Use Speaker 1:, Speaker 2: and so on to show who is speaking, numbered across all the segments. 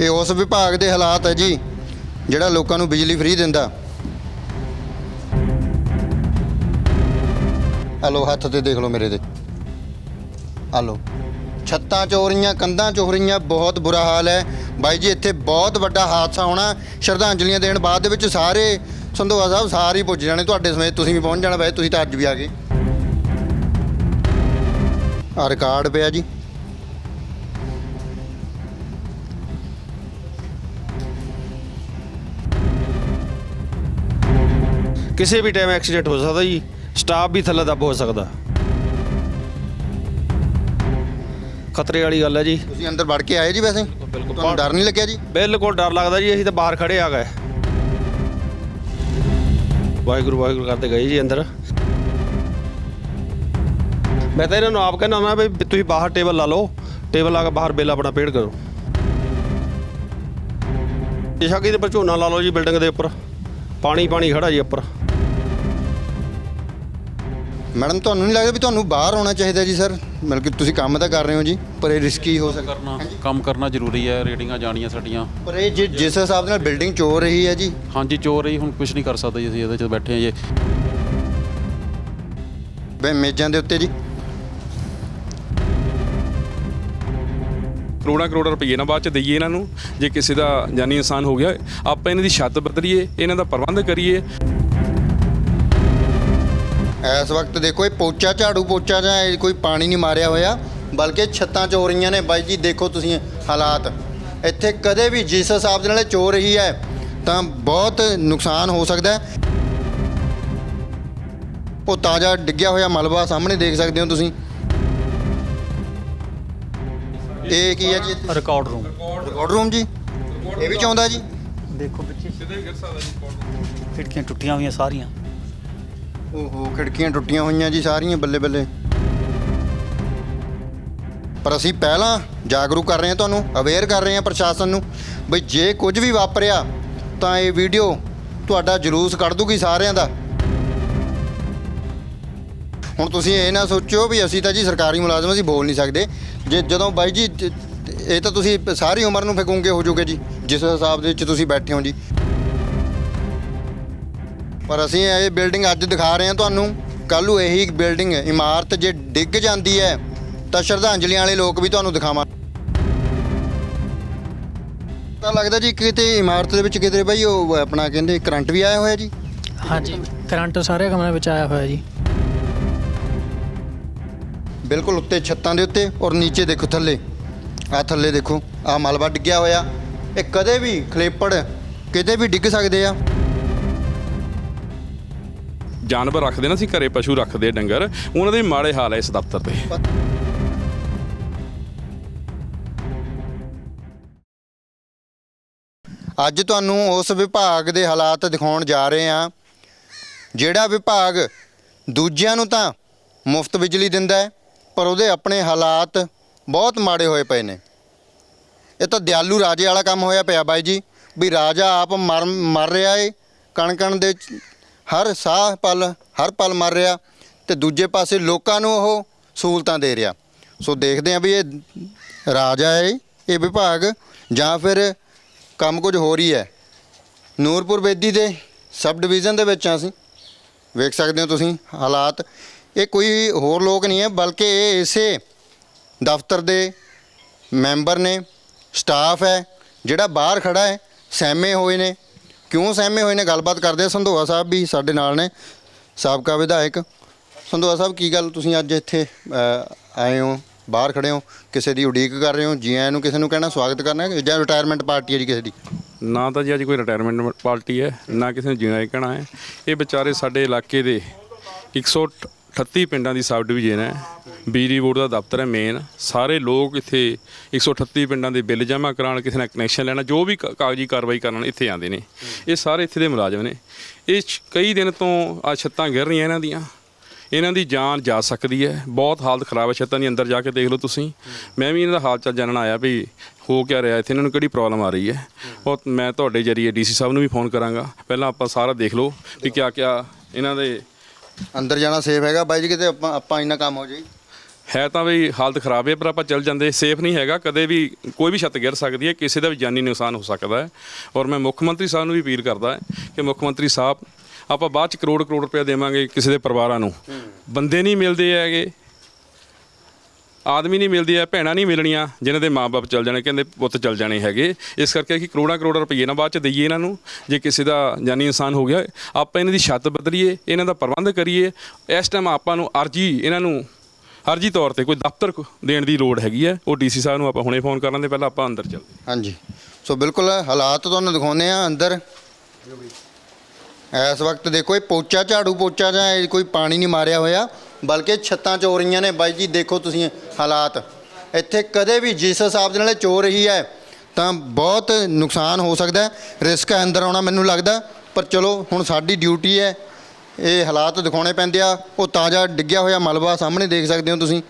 Speaker 1: ਇਹ ਉਸ ਵਿਭਾਗ ਦੇ ਹਾਲਾਤ ਹੈ ਜੀ, ਜਿਹੜਾ ਲੋਕਾਂ ਨੂੰ ਬਿਜਲੀ ਫ੍ਰੀ ਦਿੰਦਾ। ਹਲੋ ਹੱਥ ਤੇ ਦੇਖ ਲਓ ਮੇਰੇ ਤੇ। ਹਲੋ ਛੱਤਾਂ ਚੋਰੀਆਂ, ਕੰਧਾਂ ਚੋਰੀਆਂ, ਬਹੁਤ ਬੁਰਾ ਹਾਲ ਹੈ। ਬਾਈ ਜੀ, ਇੱਥੇ ਬਹੁਤ ਵੱਡਾ ਹਾਦਸਾ ਹੋਣਾ। ਸ਼ਰਧਾਂਜਲੀਆਂ ਦੇਣ ਬਾਅਦ ਦੇ ਵਿੱਚ ਸਾਰੇ ਸੰਧੋਆ ਸਾਹਿਬ ਸਾਰੇ ਹੀ ਪੁੱਜ ਜਾਣੇ ਤੁਹਾਡੇ ਸਮੇਤ। ਤੁਸੀਂ ਵੀ ਪਹੁੰਚ ਜਾਣਾ ਵੈਸੇ ਤੁਸੀਂ ਤਾਂ ਅੱਜ ਵੀ ਆ ਗਏ। ਆ ਰਿਕਾਰਡ ਪਿਆ ਜੀ।
Speaker 2: ਕਿਸੇ ਵੀ ਟਾਈਮ ਐਕਸੀਡੈਂਟ ਹੋ ਸਕਦਾ ਜੀ ਸਟਾਫ ਵੀ ਥੱਲੇ ਦੱਬ ਹੋ ਸਕਦਾ। ਖਤਰੇ ਵਾਲੀ ਗੱਲ ਹੈ ਜੀ।
Speaker 1: ਤੁਸੀਂ ਅੰਦਰ ਵੜ ਕੇ ਆਏ ਜੀ ਵੈਸੇ?
Speaker 2: ਬਿਲਕੁਲ
Speaker 1: ਤੁਹਾਨੂੰ ਡਰ ਨਹੀਂ ਲੱਗਿਆ ਜੀ?
Speaker 2: ਬਿਲਕੁਲ ਡਰ ਲੱਗਦਾ ਜੀ ਅਸੀਂ ਤਾਂ ਬਾਹਰ ਖੜੇ ਆ ਗਏ। ਵਾਹਿਗੁਰੂ ਵਾਹਿਗੁਰੂ ਕਰਦੇ ਗਏ ਜੀ ਅੰਦਰ। ਮੈਂ ਤਾਂ ਇਹਨਾਂ ਨੂੰ ਆਪ ਕਹਿੰਦਾ ਹੁੰਦਾ ਵੀ ਤੁਸੀਂ ਬਾਹਰ ਟੇਬਲ ਲਾ ਲਓ ਟੇਬਲ ਲਾ ਕੇ ਬਾਹਰ ਬਿੱਲ ਆਪਣਾ ਪੇਡ ਕਰੋ। ਜਿਸ਼ਾ ਕਿ ਦੇ ਪਰ ਝੋਨਾ ਲਾ ਲਓ ਜੀ ਬਿਲਡਿੰਗ ਦੇ ਉੱਪਰ। ਪਾਣੀ ਪਾਣੀ ਖੜਾ ਜੀ ਉੱਪਰ।
Speaker 1: ਮੈਡਮ ਤੁਹਾਨੂੰ ਨਹੀਂ ਲੱਗਦਾ ਵੀ ਤੁਹਾਨੂੰ ਬਾਹਰ ਆਉਣਾ ਚਾਹੀਦਾ ਜੀ ਸਰ? ਮਤਲਬ ਕਿ ਤੁਸੀਂ ਕੰਮ ਤਾਂ ਕਰ ਰਹੇ ਹੋ ਜੀ ਪਰ ਇਹ ਰਿਸਕੀ ਹੋ ਸਕਦਾ।
Speaker 3: ਕਰਨਾ ਕੰਮ ਕਰਨਾ ਜ਼ਰੂਰੀ ਹੈ ਰੇਟਿੰਗਾਂ ਜਾਣੀਆਂ ਸਾਡੀਆਂ।
Speaker 1: ਪਰ ਇਹ ਜਿ- ਜਿਸ ਹਿਸਾਬ ਨਾਲ ਬਿਲਡਿੰਗ ਚੋ ਰਹੀ ਹੈ ਜੀ।
Speaker 3: ਹਾਂਜੀ ਚੋਰ ਰਹੀ ਹੁਣ ਕੁਝ ਨਹੀਂ ਕਰ ਸਕਦੇ ਜੀ ਅਸੀਂ ਇਹਦੇ 'ਚ ਬੈਠੇ ਹਾਂ ਜੀ।
Speaker 1: ਬਈ ਮੇਜ਼ਾਂ ਦੇ ਉੱਤੇ ਜੀ।
Speaker 4: ਕਰੋੜਾਂ ਕਰੋੜਾਂ ਰੁਪਏ ਨਾ ਬਾਅਦ ਚ ਦਈਏ ਇਹਨਾਂ ਨੂੰ ਜੇ ਕਿਸੇ ਦਾ ਜਾਨੀ ਇਨਸਾਨ ਹੋ ਗਿਆ ਆਪਾਂ ਇਹਨਾਂ ਦੀ ਛੱਤ ਬਦਲੀਏ ਇਹਨਾਂ ਦਾ ਪ੍ਰਬੰਧ ਕਰੀਏ।
Speaker 1: ਇਸ ਵਕਤ ਦੇਖੋ ਇਹ ਪੋਚਾ ਝਾੜੂ ਪੋਚਾ ਜਾਂ ਇਹ ਕੋਈ ਪਾਣੀ ਨਹੀਂ ਮਾਰਿਆ ਹੋਇਆ ਬਲਕਿ ਛੱਤਾਂ ਚੋ ਰਹੀਆਂ ਨੇ। ਬਾਈ ਜੀ ਦੇਖੋ ਤੁਸੀਂ ਹਾਲਾਤ। ਇੱਥੇ ਕਦੇ ਵੀ ਜਿਸ ਹਿਸਾਬ ਦੇ ਨਾਲ ਇਹ ਚੋ ਰਹੀ ਹੈ ਤਾਂ ਬਹੁਤ ਨੁਕਸਾਨ ਹੋ ਸਕਦਾ ਹੈ। ਉਹ ਤਾਜ਼ਾ ਡਿੱਗਿਆ ਹੋਇਆ ਮਲਬਾ ਸਾਹਮਣੇ ਦੇਖ ਸਕਦੇ ਹੋ ਤੁਸੀਂ। ਇਹ ਕੀ ਹੈ ਜੀ?
Speaker 5: ਰਿਕਾਰਡ ਰੂਮ
Speaker 1: ਰਿਕਾਰਡ ਰੂਮ ਜੀ? ਇਹ ਵੀ ਚਾਹੁੰਦਾ ਜੀ?
Speaker 5: ਦੇਖੋ ਬੱਚੇ। ਖਿੜਕੀਆਂ ਟੁੱਟੀਆਂ ਹੋਈਆਂ ਸਾਰੀਆਂ।
Speaker 1: ਓਹੋ, ਖਿੜਕੀਆਂ ਟੁੱਟੀਆਂ ਹੋਈਆਂ ਜੀ ਸਾਰੀਆਂ ਬੱਲੇ ਬੱਲੇ। ਪਰ ਅਸੀਂ ਪਹਿਲਾਂ ਜਾਗਰੂਕ ਕਰ ਰਹੇ ਹਾਂ ਤੁਹਾਨੂੰ ਅਵੇਅਰ ਕਰ ਰਹੇ ਹਾਂ ਪ੍ਰਸ਼ਾਸਨ ਨੂੰ ਬਈ ਜੇ ਕੁਝ ਵੀ ਵਾਪਰਿਆ ਤਾਂ ਇਹ ਵੀਡੀਓ ਤੁਹਾਡਾ ਜਲੂਸ ਕੱਢ ਦੂਗੀ ਸਾਰਿਆਂ ਦਾ। ਹੁਣ ਤੁਸੀਂ ਇਹ ਨਾ ਸੋਚਿਓ ਵੀ ਅਸੀਂ ਤਾਂ ਜੀ ਸਰਕਾਰੀ ਮੁਲਾਜ਼ਮ ਅਸੀਂ ਬੋਲ ਨਹੀਂ ਸਕਦੇ। ਜੇ ਜਦੋਂ ਬਾਈ ਜੀ, ਇਹ ਤਾਂ ਤੁਸੀਂ ਸਾਰੀ ਉਮਰ ਨੂੰ ਫੇਕੂਗੇ, ਹੋ ਜਾਓਗੇ ਜੀ, ਜਿਸ ਹਿਸਾਬ ਦੇ ਵਿੱਚ ਤੁਸੀਂ ਬੈਠੇ ਹੋ ਜੀ। ਪਰ ਅਸੀਂ ਇਹ ਬਿਲਡਿੰਗ ਅੱਜ ਦਿਖਾ ਰਹੇ ਹਾਂ ਤੁਹਾਨੂੰ। ਕੱਲ੍ਹ ਨੂੰ ਇਹੀ ਬਿਲਡਿੰਗ ਇਮਾਰਤ ਜੇ ਡਿੱਗ ਜਾਂਦੀ ਹੈ ਤਾਂ ਸ਼ਰਧਾਂਜਲੀਆਂ ਵਾਲੇ ਲੋਕ ਵੀ ਤੁਹਾਨੂੰ ਦਿਖਾਵਾਂ ਤਾਂ ਲੱਗਦਾ ਜੀ ਕਿਤੇ ਇਮਾਰਤ ਦੇ ਵਿੱਚ ਕਿਤੇ ਬਾਈ ਉਹ ਆਪਣਾ ਕਹਿੰਦੇ ਕਰੰਟ ਵੀ ਆਇਆ ਹੋਇਆ ਜੀ।
Speaker 6: ਹਾਂਜੀ ਕਰੰਟ ਸਾਰੇ ਕਮਰਿਆਂ ਵਿੱਚ ਆਇਆ ਹੋਇਆ ਜੀ।
Speaker 1: ਬਿਲਕੁਲ ਉੱਤੇ ਛੱਤਾਂ ਦੇ ਉੱਤੇ ਔਰ ਨੀਚੇ ਦੇਖੋ ਥੱਲੇ। ਆ ਥੱਲੇ ਦੇਖੋ ਆ ਮਲਬਾ ਡਿੱਗਿਆ ਹੋਇਆ। ਇਹ ਕਦੇ ਵੀ ਖਲੇਪੜ ਕਿਤੇ ਵੀ ਡਿੱਗ ਸਕਦੇ ਆ।
Speaker 4: ਜਾਨਵਰ ਰੱਖਦੇ ਨਾ ਅਸੀਂ, ਘਰੇ ਪਸ਼ੂ ਰੱਖਦੇ ਡੰਗਰ, ਉਹਨਾਂ ਦੇ ਮਾੜੇ ਹਾਲ ਹੈ ਇਸ ਦਫ਼ਤਰ ਤੇ
Speaker 1: ਅੱਜ ਤੁਹਾਨੂੰ ਉਸ ਵਿਭਾਗ ਦੇ ਹਾਲਾਤ ਦਿਖਾਉਣ ਜਾ ਰਹੇ ਹਾਂ। ਜਿਹੜਾ ਵਿਭਾਗ ਦੂਜਿਆਂ ਨੂੰ ਤਾਂ ਮੁਫਤ ਬਿਜਲੀ ਦਿੰਦਾ ਹੈ, ਪਰ ਉਹਦੇ ਆਪਣੇ ਹਾਲਾਤ ਬਹੁਤ ਮਾੜੇ ਹੋਏ ਪਏ ਨੇ। ਇਹ ਤਾਂ ਦਿਆਲੂ ਰਾਜੇ ਵਾਲਾ ਕੰਮ ਹੋਇਆ ਪਿਆ ਬਾਈ ਜੀ, ਵੀ ਰਾਜਾ ਆਪ ਮਰ ਮਰ ਰਿਹਾ ਏ, ਕਣਕਣ ਦੇ ਹਰ ਸਾਹ ਪਲ, ਹਰ ਪਲ ਮਰ ਰਿਹਾ ਤੇ ਦੂਜੇ ਪਾਸੇ ਲੋਕਾਂ ਨੂੰ ਉਹ ਸਹੂਲਤਾਂ ਦੇ ਰਿਹਾ। ਸੋ ਦੇਖਦੇ ਹਾਂ ਵੀ ਇਹ ਰਾਜਾ ਹੈ ਇਹ ਵਿਭਾਗ ਜਾਂ ਫਿਰ ਕੰਮ ਕੁਝ ਹੋ ਰਹੀ ਹੈ। ਨੂਰਪੁਰ ਬੇਦੀ ਦੇ ਸਬ ਡਿਵੀਜ਼ਨ ਦੇ ਵਿੱਚ ਹਾਂ ਅਸੀਂ। ਵੇਖ ਸਕਦੇ ਹੋ ਤੁਸੀਂ ਹਾਲਾਤ। ਇਹ ਕੋਈ ਹੋਰ ਲੋਕ ਨਹੀਂ ਹੈ, ਬਲਕਿ ਇਹ ਇਸੇ ਦਫ਼ਤਰ ਦੇ ਮੈਂਬਰ ਨੇ, ਸਟਾਫ ਹੈ, ਜਿਹੜਾ ਬਾਹਰ ਖੜਾ ਹੈ, ਸਹਿਮੇ ਹੋਏ ਨੇ। ਕਿਉਂ ਸਹਿਮੇ ਹੋਏ ਨੇ? ਗੱਲਬਾਤ ਕਰਦੇ ਆ ਸੰਧੋਆ ਸਾਹਿਬ ਵੀ ਸਾਡੇ ਨਾਲ ਨੇ ਸਾਬਕਾ ਵਿਧਾਇਕ। ਸੰਧੋਆ ਸਾਹਿਬ ਕੀ ਗੱਲ? ਤੁਸੀਂ ਅੱਜ ਇੱਥੇ ਅ, ਆਏ ਹੋ ਬਾਹਰ ਖੜੇ ਹੋ ਕਿਸੇ ਦੀ ਉਡੀਕ ਕਰ ਰਹੇ ਹੋ? ਜੀ ਆਇਆਂ ਨੂੰ ਕਿਸੇ ਨੂੰ ਕਹਿਣਾ ਸਵਾਗਤ ਕਰਨਾ ਹੈ ਜਾਂ ਰਿਟਾਇਰਮੈਂਟ ਪਾਰਟੀ ਹੈ ਜੀ ਕਿਸੇ ਦੀ?
Speaker 4: ਨਾ ਤਾਂ ਜੀ ਅੱਜ ਕੋਈ ਰਿਟਾਇਰਮੈਂਟ ਪਾਰਟੀ ਹੈ ਨਾ ਕਿਸੇ ਨੂੰ ਜੀਣਾ ਕਹਿਣਾ ਹੈ। ਇਹ ਵਿਚਾਰੇ ਸਾਡੇ ਇਲਾਕੇ ਦੇ 138 ਪਿੰਡਾਂ ਦੀ ਸਬ ਡਿਵੀਜ਼ਨ ਹੈ, ਬਿਜਲੀ ਬੋਰਡ ਦਾ ਦਫ਼ਤਰ ਹੈ ਮੇਨ ਸਾਰੇ ਲੋਕ ਇੱਥੇ 138 ਪਿੰਡਾਂ ਦੇ ਬਿੱਲ ਜਮ੍ਹਾਂ ਕਰਾਉਣ, ਕਿਸੇ ਨਾਲ ਕਨੈਕਸ਼ਨ ਲੈਣਾ, ਜੋ ਵੀ ਕ- ਕਾਗਜ਼ੀ ਕਾਰਵਾਈ ਕਰਨ ਇੱਥੇ ਆਉਂਦੇ ਨੇ। ਇਹ ਸਾਰੇ ਇੱਥੇ ਦੇ ਮੁਲਾਜ਼ਮ ਨੇ। ਇਹ ਛ- ਕਈ ਦਿਨ ਤੋਂ ਆ ਛੱਤਾਂ ਗਿਰ ਰਹੀਆਂ ਇਹਨਾਂ ਦੀਆਂ। ਇਹਨਾਂ ਦੀ ਜਾਨ ਜਾ ਸਕਦੀ ਹੈ। ਬਹੁਤ ਹਾਲਤ ਖਰਾਬ ਹੈ ਛੱਤਾਂ ਦੀ, ਅੰਦਰ ਜਾ ਕੇ ਦੇਖ ਲਓ ਤੁਸੀਂ। ਮੈਂ ਵੀ ਇਹਨਾਂ ਦਾ ਹਾਲ ਚਾਲ ਜਾਣਨ ਆਇਆ ਵੀ ਹੋ ਕਿਆ ਰਿਹਾ ਇੱਥੇ, ਇਹਨਾਂ ਨੂੰ ਕਿਹੜੀ ਪ੍ਰੋਬਲਮ ਆ ਰਹੀ ਹੈ। ਉਹ ਮੈਂ ਤੁਹਾਡੇ ਜਰੀਏ ਡੀਸੀ ਸਾਹਿਬ ਨੂੰ ਵੀ ਫੋਨ ਕਰਾਂਗਾ। ਪਹਿਲਾਂ ਆਪਾਂ ਸਾਰਾ ਦੇਖ ਲਓ ਵੀ ਕਿਆ ਕਿਆ ਇਹਨਾਂ ਦੇ
Speaker 1: ਅੰਦਰ ਜਾਣਾ ਸੇਫ ਹੈਗਾ। ਬਾਈ ਜੀ ਕਿਤੇ ਆਪਾਂ ਆਪਾਂ ਇੰਨਾ ਕੰਮ ਹੋ ਜਾਈ
Speaker 4: ਹੈ ਤਾਂ ਵੀ ਹਾਲਤ ਖਰਾਬ ਹੈ ਪਰ ਆਪਾਂ ਚੱਲ ਜਾਂਦੇ। ਸੇਫ ਨਹੀਂ ਹੈਗਾ। ਕਦੇ ਵੀ ਕੋਈ ਵੀ ਛੱਤ ਗਿਰ ਸਕਦੀ ਹੈ ਕਿਸੇ ਦਾ ਵੀ ਜਾਨੀ ਨੁਕਸਾਨ ਹੋ ਸਕਦਾ ਹੈ। ਔਰ ਮੈਂ ਮੁੱਖ ਮੰਤਰੀ ਸਾਹਿਬ ਨੂੰ ਵੀ ਅਪੀਲ ਕਰਦਾ ਹਾਂ ਕਿ ਮੁੱਖ ਮੰਤਰੀ ਸਾਹਿਬ ਆਪਾਂ ਬਾਅਦ ਚ ਕਰੋੜ ਕਰੋੜ ਰੁਪਏ ਦੇਵਾਂਗੇ ਕਿਸੇ ਦੇ ਪਰਿਵਾਰਾਂ ਨੂੰ। ਬੰਦੇ ਨਹੀਂ ਮਿਲਦੇ ਹੈਗੇ। ਆਦਮੀ ਨਹੀਂ ਮਿਲਦੇ ਆ ਭੈਣਾਂ ਨਹੀਂ ਮਿਲਣੀਆਂ ਜਿਨ੍ਹਾਂ ਦੇ ਮਾਪੇ ਚੱਲ ਜਾਣੇ ਕਹਿੰਦੇ ਪੁੱਤ ਚੱਲ ਜਾਣੇ ਹੈਗੇ। ਇਸ ਕਰਕੇ ਕਿ ਕਰੋੜਾਂ ਕਰੋੜਾਂ ਰੁਪਏ ਨਾ ਬਾਅਦ ਚ ਦਈਏ ਇਹਨਾਂ ਨੂੰ ਜੇ ਕਿਸੇ ਦਾ ਜਾਨੀ ਇਨਸਾਨ ਹੋ ਗਿਆ ਆਪਾਂ ਇਹਨਾਂ ਦੀ ਛੱਤ ਬਦਲੀਏ ਇਹਨਾਂ ਦਾ ਪ੍ਰਬੰਧ ਕਰੀਏ। ਇਸ ਟਾਈਮ ਆਪਾਂ ਨੂੰ ਅਰਜੀ ਇਹਨਾਂ ਨੂੰ ਅਰਜੀ ਤੌਰ ਤੇ ਕੋਈ ਦਫ਼ਤਰ ਕੋ- ਦੇਣ ਦੀ ਲੋੜ ਹੈਗੀ ਹੈ। ਉਹ ਡੀਸੀ ਸਾਹਿਬ ਨੂੰ ਆਪਾਂ ਹੁਣੇ ਫੋਨ ਕਰਨ ਦੇ ਪਹਿਲਾਂ ਆਪਾਂ ਅੰਦਰ ਚੱਲਦੇ
Speaker 1: ਹਾਂਜੀ। ਸੋ ਬਿਲਕੁਲ ਹਾਲਾਤ ਤੁਹਾਨੂੰ ਦਿਖਾਉਂਦੇ ਆ ਅੰਦਰ। ਇਸ ਵਕਤ ਦੇਖੋ ਇਹ ਪੋਚਾ ਝਾੜੂ ਪੋਚਾ ਜਾਂ ਇਹ ਕੋਈ ਪਾਣੀ ਨਹੀਂ ਮਾਰਿਆ ਹੋਇਆ। ਬਲਕਿ ਛੱਤਾਂ ਚੋ ਰਹੀਆਂ ਨੇ। ਬਾਈ ਜੀ, ਦੇਖੋ ਤੁਸੀਂ ਹਾਲਾਤ। ਇੱਥੇ ਕਦੇ ਵੀ ਜਿਸ ਹਿਸਾਬ ਦੇ ਨਾਲ ਇਹ ਚੋ ਰਹੀ ਹੈ, ਤਾਂ ਬਹੁਤ ਨੁਕਸਾਨ ਹੋ ਸਕਦਾ ਰਿਸਕ ਹੈ, ਅੰਦਰ ਆਉਣਾ ਮੈਨੂੰ ਲੱਗਦਾ ਪਰ ਚਲੋ, ਹੁਣ ਸਾਡੀ ਡਿਊਟੀ ਹੈ, ਇਹ ਹਾਲਾਤ ਦਿਖਾਉਣੇ ਪੈਂਦੇ ਆ। ਉਹ ਤਾਜ਼ਾ ਡਿੱਗਿਆ ਹੋਇਆ ਮਲਬਾ ਸਾਹਮਣੇ ਦੇਖ ਸਕਦੇ ਹੋ ਤੁਸੀਂ।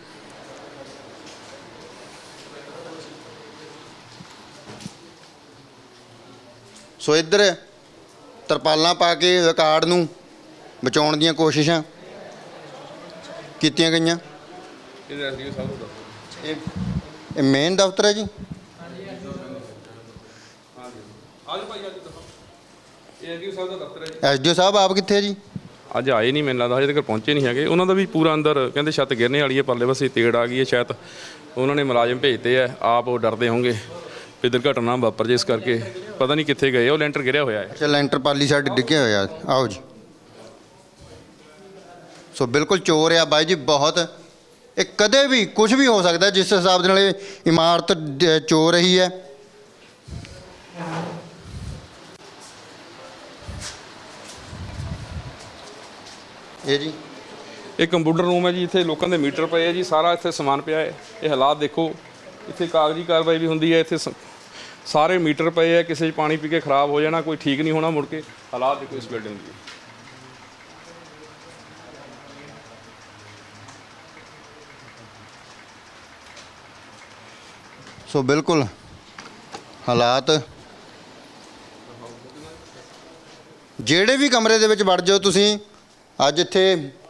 Speaker 1: ਸੋ ਇੱਧਰ ਤਰਪਾਲਾਂ ਪਾ ਕੇ ਰਿਕਾਰਡ ਨੂੰ ਬਚਾਉਣ ਦੀਆਂ ਕੋਸ਼ਿਸ਼ਾਂ। ਕੀਤੀਆਂ ਗਈਆਂ? ਇਹ ਇਹ ਮੇਨ ਦਫ਼ਤਰ ਹੈ ਜੀ? ਐਸਡੀਓ ਸਾਹਿਬ ਆਪ ਕਿੱਥੇ ਹੈ ਜੀ?
Speaker 4: ਅੱਜ ਆਏ ਨਹੀਂ ਮੈਨੂੰ ਲੱਗਦਾ ਹਜੇ ਤੱਕ ਪਹੁੰਚੇ ਨਹੀਂ ਹੈਗੇ। ਉਹਨਾਂ ਦਾ ਵੀ ਪੂਰਾ ਅੰਦਰ ਕਹਿੰਦੇ ਛੱਤ ਗਿਰਨੇ ਵਾਲੀ ਹੈ ਪਰਲੇ ਪਾਸੇ ਤੇੜ ਆ ਗਈ ਹੈ ਸ਼ਾਇਦ। ਉਹਨਾਂ ਨੇ ਮੁਲਾਜ਼ਮ ਭੇਜਤੇ ਆ ਆਪ ਉਹ ਡਰਦੇ ਹੋਣਗੇ ਵੀ ਦੁਰਘਟਨਾ ਵਾਪਰ ਜੇ ਇਸ ਕਰਕੇ। ਪਤਾ ਨਹੀਂ ਕਿੱਥੇ ਗਏ ਉਹ ਲੈਂਟਰ ਗਿਰਿਆ ਹੋਇਆ ਹੈ।
Speaker 1: ਅੱਛਾ ਲੈਂਟਰ ਪਾਲੀ ਸਾਡੇ ਡਿੱਗੇ ਹੋਇਆ। ਆਓ ਜੀ। ਸੋ ਬਿਲਕੁਲ ਚੋਰ ਆ ਬਾਈ ਜੀ, ਬਹੁਤ। ਇਹ ਕਦੇ ਵੀ ਕੁਝ ਵੀ ਹੋ ਸਕਦਾ ਜਿਸ ਹਿਸਾਬ ਦੇ ਨਾਲ ਇਹ ਇਮਾਰਤ ਡ- ਚੋ ਰਹੀ ਹੈ। ਇਹ ਜੀ।
Speaker 4: ਇਹ ਕੰਪਿਊਟਰ ਰੂਮ ਹੈ ਜੀ, ਇੱਥੇ ਲੋਕਾਂ ਦੇ ਮੀਟਰ ਪਏ ਆ ਜੀ, ਸਾਰਾ ਇੱਥੇ ਸਮਾਨ ਪਿਆ ਹੈ। ਇਹ ਹਾਲਾਤ ਦੇਖੋ, ਇੱਥੇ ਕਾਗਜ਼ੀ ਕਾਰਵਾਈ ਵੀ ਹੁੰਦੀ ਹੈ, ਇੱਥੇ ਸ- ਸਾਰੇ ਮੀਟਰ ਪਏ ਆ, ਕਿਸੇ 'ਚ ਪਾਣੀ ਪੀ ਕੇ ਖਰਾਬ ਹੋ ਜਾਣਾ, ਕੋਈ ਠੀਕ ਨਹੀਂ ਹੋਣਾ ਮੁੜ ਕੇ। ਹਾਲਾਤ ਦੇਖੋ ਇਸ ਬਿਲਡਿੰਗ ਦੇ।
Speaker 1: ਸੋ ਬਿਲਕੁਲ ਹਾਲਾਤ। ਜਿਹੜੇ ਵੀ ਕਮਰੇ ਦੇ ਵਿੱਚ ਵੜ ਜਾਓ ਤੁਸੀਂ ਅੱਜ ਇੱਥੇ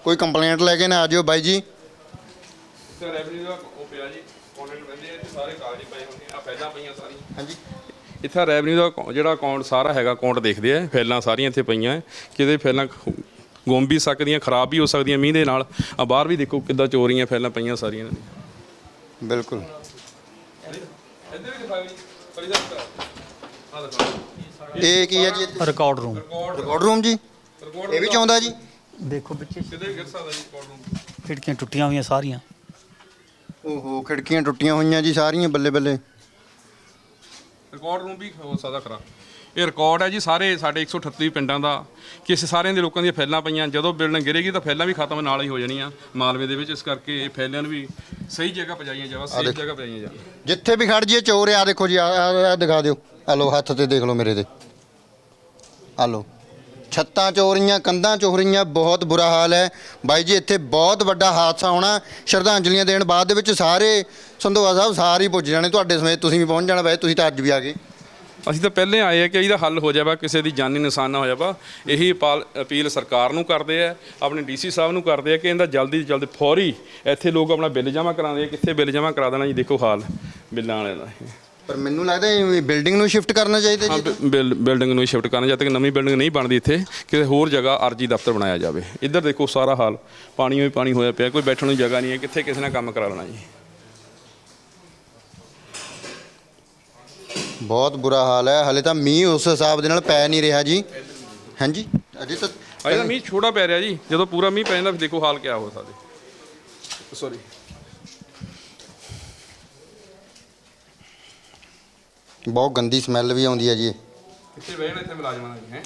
Speaker 1: ਕੋਈ ਕੰਪਲੇਂਟ ਲੈ ਕੇ ਨਾ ਆ ਜਾਓ ਬਾਈ ਜੀ।
Speaker 4: ਇੱਥੇ ਰੈਵਨਿਊ ਦਾ ਉਹ ਪਿਆ ਜੀ ਕੰਟੈਂਟ ਬੰਦੇ ਆ ਸਾਰੇ ਕਾਗਜ਼ ਪਏ ਹੁੰਦੇ ਆ ਫਾਈਲਾਂ ਪਈਆਂ ਸਾਰੀਆਂ।
Speaker 1: ਹਾਂਜੀ।
Speaker 4: ਇੱਥੇ ਰੈਵਨਿਊ ਦਾ ਜਿਹੜਾ ਅਕਾਊਂਟ ਸਾਰਾ ਹੈਗਾ ਅਕਾਊਂਟ ਦੇਖਦੇ ਆ ਫਾਈਲਾਂ ਸਾਰੀਆਂ ਇੱਥੇ ਪਈਆਂ। ਕਿਤੇ ਫਾਈਲਾਂ ਖ- ਗੁੰਮ ਵੀ ਸਕਦੀਆਂ ਖਰਾਬ ਵੀ ਹੋ ਸਕਦੀਆਂ ਮੀਂਹ ਦੇ ਨਾਲ। ਆ ਬਾਹਰ ਵੀ ਦੇਖੋ ਕਿੱਦਾਂ ਚੋਰੀਆਂ ਫਾਈਲਾਂ ਪਈਆਂ ਸਾਰੀਆਂ
Speaker 1: ਬਿਲਕੁਲ
Speaker 4: ਇੱਧਰ ਵੀ ਦਿਖਾਓ ਜੀ ਫਰੀਦਾ ਆ ਦਿਖਾਓ
Speaker 1: ਇਹ ਕੀ ਹੈ ਜੀ?
Speaker 6: ਰਿਕਾਰਡ ਰੂਮ
Speaker 1: ਰਿਕਾਰਡ ਰੂਮ ਜੀ? ਇਹ ਵੀ ਚਾਹੁੰਦਾ ਜੀ?
Speaker 6: ਦੇਖੋ ਪਿੱਛੇ
Speaker 4: ਕਿਤੇ ਗਿਰ ਸਕਦਾ ਜੀ ਰਿਕਾਰਡ ਨੂੰ
Speaker 6: ਖਿੜਕੀਆਂ ਟੁੱਟੀਆਂ ਹੋਈਆਂ ਸਾਰੀਆਂ।
Speaker 1: ਓਹੋ ਖਿੜਕੀਆਂ ਟੁੱਟੀਆਂ ਹੋਈਆਂ ਜੀ ਸਾਰੀਆਂ ਬੱਲੇ ਬੱਲੇ।
Speaker 4: ਰਿਕਾਰਡ ਰੂਮ ਵੀ ਹੋ ਸਕਦਾ ਖਰਾ। ਇਹ ਰਿਕਾਰਡ ਹੈ ਜੀ ਸਾਰੇ ਸਾਡੇ 138 ਪਿੰਡਾਂ ਦਾ। ਕਿਸੇ ਸਾਰਿਆਂ ਦੇ ਲੋਕਾਂ ਦੀਆਂ ਫੈਲਾਂ ਪਈਆਂ। ਜਦੋਂ ਬਿਲਡਿੰਗ ਗਿਰੇਗੀ ਤਾਂ ਫੈਲਾਂ ਵੀ ਖਤਮ ਨਾਲ ਹੀ ਹੋ ਜਾਣੀਆਂ। ਮਾਲਵੇ ਦੇ ਵਿੱਚ ਇਸ ਕਰਕੇ ਇਹ ਫੈਲਿਆਂ ਨੂੰ ਵੀ ਸਹੀ ਜਗ੍ਹਾ ਪਜਾਈਆਂ ਜਾਵਾ ਸਹੀ। ਜਗ੍ਹਾ ਪਜਾਈਆਂ ਜਾਣ।
Speaker 1: ਜਿੱਥੇ ਵੀ ਖੜ ਜੀਏ ਚੋਰ ਆ ਦੇਖੋ ਜੀ ਆ ਆ ਦਿਖਾ ਦਿਓ। ਆ ਲੋ ਹੱਥ ਤੇ ਦੇਖ ਲਓ ਮੇਰੇ ਤੇ। ਆ ਲੋ ਛੱਤਾਂ ਚੋਰੀਆਂ ਕੰਧਾਂ ਚੋਰੀਆਂ ਬਹੁਤ ਬੁਰਾ ਹਾਲ ਹੈ। ਬਾਈ ਜੀ, ਇੱਥੇ ਬਹੁਤ ਵੱਡਾ ਹਾਦਸਾ ਹੋਣਾ। ਸ਼ਰਧਾਂਜਲੀਆਂ ਦੇਣ ਬਾਅਦ ਦੇ ਵਿੱਚ ਸਾਰੇ ਸੰਧੋਆ ਸਾਹਿਬ ਸਾਰੇ ਹੀ ਪੁੱਜ ਜਾਣੇ ਤੁਹਾਡੇ ਸਮੇਤ, ਤੁਸੀਂ ਵੀ ਪਹੁੰਚ ਜਾਣਾ ਬਾਈ ਤੁਸੀਂ ਤਾਂ ਅੱਜ ਵੀ ਆ ਗਏ।
Speaker 4: ਅਸੀਂ ਤਾਂ ਪਹਿਲੇ ਆਏ ਆ ਕਿ ਇਹਦਾ ਹੱਲ ਹੋ ਜਾਵਾ, ਕਿਸੇ ਦੀ ਜਾਨੀ ਨੁਕਸਾਨ ਨਾ ਹੋ ਜਾਵਾ। ਇਹੀ ਅਪਾਲ- ਅਪੀਲ ਸਰਕਾਰ ਨੂੰ ਕਰਦੇ ਆ, ਆਪਣੇ ਡੀਸੀ ਸਾਹਿਬ ਨੂੰ ਕਰਦੇ ਆ ਕਿ ਇਹਦਾ ਜਲਦੀ ਤੋਂ ਜਲਦੀ ਫੌਰੀ ਇੱਥੇ ਲੋਕ ਆਪਣਾ ਬਿੱਲ ਜਮ੍ਹਾਂ ਕਰਾਉਂਦੇ ਆ, ਕਿੱਥੇ ਬਿੱਲ ਜਮ੍ਹਾਂ ਕਰਾ ਦੇਣਾ ਜੀ, ਦੇਖੋ ਹਾਲ, ਬਿੱਲਾਂ ਵਾਲਿਆਂ ਦਾ।
Speaker 1: ਪਰ ਮੈਨੂੰ ਲੱਗਦਾ ਇਹ ਬਿਲਡਿੰਗ ਨੂੰ ਸ਼ਿਫਟ ਕਰਨਾ ਚਾਹੀਦਾ ਜੀ
Speaker 4: ਬਿਲਡਿੰਗ ਨੂੰ ਸ਼ਿਫਟ ਕਰਨਾ ਜਦ ਤੱਕ ਨਵੀਂ ਬਿਲਡਿੰਗ ਨਹੀਂ ਬਣਦੀ ਇੱਥੇ ਕਿਸੇ ਹੋਰ ਜਗ੍ਹਾ ਅਰਜੀ ਦਫ਼ਤਰ ਬਣਾਇਆ ਜਾਵੇ। ਇੱਧਰ ਦੇਖੋ ਸਾਰਾ ਹਾਲ ਪਾਣੀ ਹੀ ਪਾਣੀ ਹੋਇਆ ਪਿਆ ਕੋਈ ਬੈਠਣ ਨੂੰ ਜਗ੍ਹਾ ਨਹੀਂ ਹੈ ਕਿੱਥੇ ਕਿਸੇ ਨਾਲ ਕੰਮ ਕਰਾ ਲੈਣਾ ਜੀ।
Speaker 1: ਬਹੁਤ ਬੁਰਾ ਹਾਲ ਹੈ ਹਲੇ ਤਾਂ ਮੀਂਹ ਉਸ ਹਿਸਾਬ ਦੇ ਨਾਲ ਪੈ ਨਹੀਂ ਰਿਹਾ ਜੀ। ਹਾਂਜੀ ਅਜੇ ਤਾਂ
Speaker 4: ਅਜੇ ਤਾਂ ਮੀਂਹ ਛੋਟਾ ਪੈ ਰਿਹਾ ਜੀ ਜਦੋਂ ਪੂਰਾ ਮੀਂਹ ਪੈ ਜਾਂਦਾ ਫਿਰ ਦੇਖੋ ਹਾਲ ਕਿਆ ਹੋ ਸਕਦੇ। ਸੌਰੀ
Speaker 1: ਬਹੁਤ ਗੰਦੀ ਸਮੈਲ ਵੀ ਆਉਂਦੀ ਹੈ ਜੀ।
Speaker 4: ਕਿੱਥੇ ਬਹਿਣਾ ਇੱਥੇ ਮੁਲਾਜ਼ਮਾਂ ਨਾਲ ਹੈ?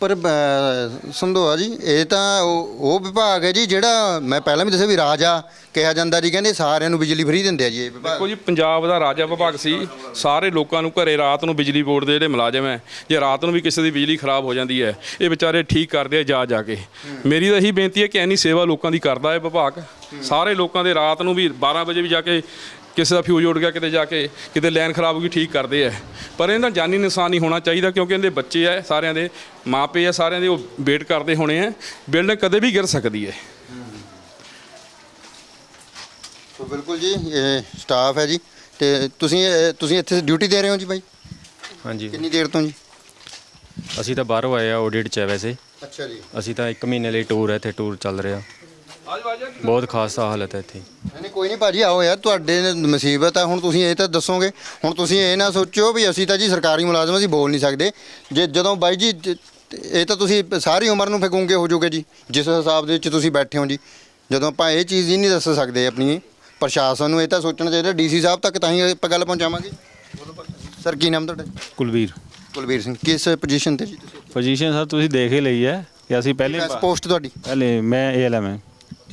Speaker 1: ਪਰ ਅਹ, ਸੰਧੋਆ ਜੀ ਇਹ ਤਾਂ ਉਹ ਉਹ ਵਿਭਾਗ ਹੈ ਜੀ ਜਿਹੜਾ ਮੈਂ ਪਹਿਲਾਂ ਵੀ ਦੱਸਿਆ ਵੀ ਰਾਜਾ ਕਿਹਾ ਜਾਂਦਾ ਜੀ ਕਹਿੰਦੇ ਸਾਰਿਆਂ ਨੂੰ ਬਿਜਲੀ ਫ੍ਰੀ ਦਿੰਦੇ ਆ ਜੀ ਇਹ ਵਿਭਾਗ।
Speaker 4: ਦੇਖੋ ਜੀ ਪੰਜਾਬ ਦਾ ਰਾਜਾ ਵਿਭਾਗ ਸੀ। ਸਾਰੇ ਲੋਕਾਂ ਨੂੰ ਘਰੇ ਰਾਤ ਨੂੰ ਬਿਜਲੀ ਬੋਰਡ ਦੇ ਜਿਹੜੇ ਮੁਲਾਜ਼ਮ ਹੈ ਜੇ ਰਾਤ ਨੂੰ ਵੀ ਕਿਸੇ ਦੀ ਬਿਜਲੀ ਖਰਾਬ ਹੋ ਜਾਂਦੀ ਹੈ ਇਹ ਵਿਚਾਰੇ ਠੀਕ ਕਰਦੇ ਆ ਜਾ ਜਾ ਕੇ। ਮੇਰੀ ਤਾਂ ਇਹੀ ਬੇਨਤੀ ਹੈ ਕਿ ਐਨੀ ਸੇਵਾ ਲੋਕਾਂ ਦੀ ਕਰਦਾ ਹੈ ਵਿਭਾਗ। ਸਾਰੇ ਲੋਕਾਂ ਦੇ ਰਾਤ ਨੂੰ ਵੀ 12 ਵਜੇ ਵੀ ਜਾ ਕੇ ਕਿਸੇ ਦਾ ਫਿਊਜ਼ ਉੱਡ ਗਿਆ ਕਿਤੇ ਜਾ ਕੇ ਕਿਤੇ ਲਾਈਨ ਖਰਾਬ ਹੋ ਗਈ ਠੀਕ ਕਰਦੇ ਆ। ਪਰ ਇਹਦਾ ਜਾਨੀ ਨੁਕਸਾਨ ਨਹੀਂ ਹੋਣਾ ਚਾਹੀਦਾ ਕਿਉਂਕਿ ਇਹਦੇ ਬੱਚੇ ਆ ਸਾਰਿਆਂ ਦੇ ਮਾਪੇ ਆ ਸਾਰਿਆਂ ਦੇ ਉਹ ਵੇਟ ਕਰਦੇ ਹੋਣੇ ਆ। ਬਿਲਡਿੰਗ ਕਦੇ ਵੀ ਗਿਰ ਸਕਦੀ ਹੈ।
Speaker 1: ਸੋ ਬਿਲਕੁਲ ਜੀ ਇਹ ਸਟਾਫ ਹੈ ਜੀ। ਤੇ ਤੁਸੀਂ ਇਹ- ਤੁਸੀਂ ਇੱਥੇ ਡਿਊਟੀ ਦੇ ਰਹੇ ਹੋ ਜੀ ਬਾਈ?
Speaker 7: ਹਾਂਜੀ।
Speaker 1: ਕਿੰਨੀ ਦੇਰ ਤੋਂ ਜੀ?
Speaker 7: ਅਸੀਂ ਤਾਂ ਬਾਹਰੋਂ ਆਏ ਆ ਆਡਿਟ ਚ ਹੈ ਵੈਸੇ।
Speaker 1: ਅੱਛਾ ਜੀ।
Speaker 7: ਅਸੀਂ ਤਾਂ 1 ਮਹੀਨੇ ਲਈ ਟੂਰ ਹੈ ਇੱਥੇ ਟੂਰ ਚੱਲ ਰਿਹਾ। ਬਹੁਤ ਖਾਸ ਹਾਲਤ ਹੈ ਇੱਥੇ।
Speaker 1: ਨਹੀਂ ਨਹੀਂ, ਕੋਈ ਨਹੀਂ ਭਾਜੀ ਆਓ ਯਾਰ ਤੁਹਾਡੇ ਨਾਲ ਮੁਸੀਬਤ ਆ ਹੁਣ ਤੁਸੀਂ ਇਹ ਤਾਂ ਦੱਸੋਗੇ। ਹੁਣ ਤੁਸੀਂ ਇਹ ਨਾ ਸੋਚੋ ਵੀ ਅਸੀਂ ਤਾਂ ਜੀ ਸਰਕਾਰੀ ਮੁਲਾਜ਼ਮ ਅਸੀਂ ਬੋਲ ਨਹੀਂ ਸਕਦੇ। ਜੇ ਜਦੋਂ ਬਾਈ ਜੀ ਜ- ਇਹ ਤਾਂ ਤੁਸੀਂ ਸਾਰੀ ਉਮਰ ਨੂੰ ਫੇਕੂਗੇ ਹੋ ਜਾਓਗੇ ਜੀ ਜਿਸ ਹਿਸਾਬ ਦੇ ਵਿੱਚ ਤੁਸੀਂ ਬੈਠੇ ਹੋ ਜੀ। ਜਦੋਂ ਆਪਾਂ ਇਹ ਚੀਜ਼ ਹੀ ਨਹੀਂ ਦੱਸ ਸਕਦੇ ਆਪਣੀ ਪ੍ਰਸ਼ਾਸਨ ਨੂੰ ਇਹ ਤਾਂ ਸੋਚਣਾ ਚਾਹੀਦਾ ਡੀਸੀ ਸਾਹਿਬ ਤੱਕ ਤਾਂ ਹੀ ਆਪਾਂ ਗੱਲ ਪਹੁੰਚਾਵਾਂਗੇ। ਸਰ ਕੀ ਨਾਮ ਤੁਹਾਡਾ?
Speaker 8: ਕੁਲਵੀਰ।
Speaker 1: ਕੁਲਵੀਰ ਸਿੰਘ ਕਿਸ ਪੋਜੀਸ਼ਨ ਤੇ ਜੀ ਤੁਸੀਂ?
Speaker 8: ਪੋਜੀਸ਼ਨ ਸਰ ਤੁਸੀਂ ਦੇਖ ਹੀ ਲਈ ਹੈ ਕਿ ਅਸੀਂ ਪਹਿਲੇ
Speaker 1: ਪੋਸਟ ਤੁਹਾਡੀ?
Speaker 8: ਪਹਿਲੇ ਮੈਂ ਏਐਲਐਮ ਹੈ।